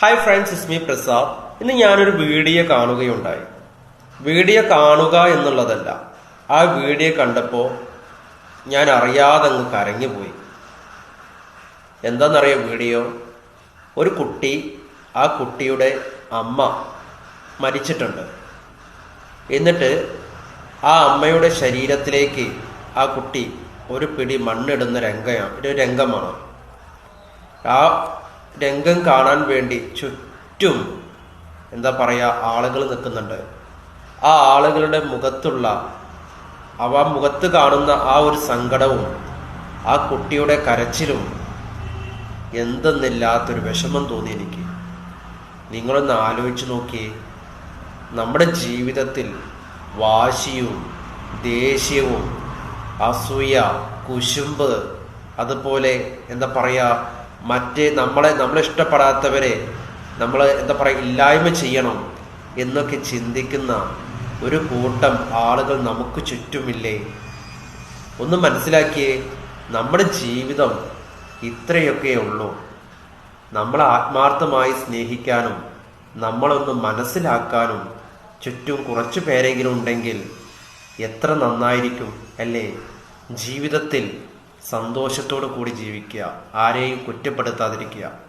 Hi friends ഇസ്മി പ്രസാദ് ഇന്ന് ഞാനൊരു video കാണുകയുണ്ടായി. വീഡിയോ കാണുക എന്നുള്ളതല്ല. ആ വീഡിയോ കണ്ടപ്പോൾ ഞാൻ അറിയാതെ അങ്ങ് കരഞ്ഞുപോയി. എന്താണെന്നറിയോ വീഡിയോ? ഒരു കുട്ടി ആ കുട്ടിയുടെ അമ്മ മരിച്ചിട്ടുണ്ട്. എന്നിട്ട് ആ അമ്മയുടെ ശരീരത്തിലേക്ക് ആ കുട്ടി ഒരു പിടി മണ്ണിടുന്ന രംഗയാണ് ഒരു രംഗമാണ്. ആ രംഗം കാണാൻ വേണ്ടി ചുറ്റും എന്താ പറയുക ആളുകൾ നിൽക്കുന്നുണ്ട്. ആ ആളുകളുടെ മുഖത്തുള്ള അവ മുഖത്ത് കാണുന്ന ആ ഒരു സങ്കടവും ആ കുട്ടിയുടെ കരച്ചിലും എന്തെന്നില്ലാത്തൊരു വിഷമം തോന്നി എനിക്ക്. നിങ്ങളൊന്ന് ആലോചിച്ച് നോക്കിയേ. നമ്മുടെ ജീവിതത്തിൽ വാശിയും ദേഷ്യവും അസൂയ കുശുമ്പ് അതുപോലെ എന്താ പറയുക മറ്റ് നമ്മളെ നമ്മളിഷ്ടപ്പെടാത്തവരെ നമ്മൾ എന്താ പറയുക ഇല്ലായ്മ ചെയ്യണം എന്നൊക്കെ ചിന്തിക്കുന്ന ഒരു കൂട്ടം ആളുകൾ നമുക്ക് ചുറ്റുമില്ലേ? ഒന്ന് മനസ്സിലാക്കിയേ നമ്മുടെ ജീവിതം ഇത്രയൊക്കെ ഉള്ളൂ. നമ്മളെ ആത്മാർത്ഥമായി സ്നേഹിക്കാനും നമ്മളൊന്ന് മനസ്സിലാക്കാനും ചുറ്റും കുറച്ച് പേരെങ്കിലും ഉണ്ടെങ്കിൽ എത്ര നന്നായിരിക്കും അല്ലേ? ജീവിതത്തിൽ സന്തോഷത്തോടു കൂടി ജീവിക്കുക. ആരെയും കുറ്റപ്പെടുത്താതിരിക്കുക.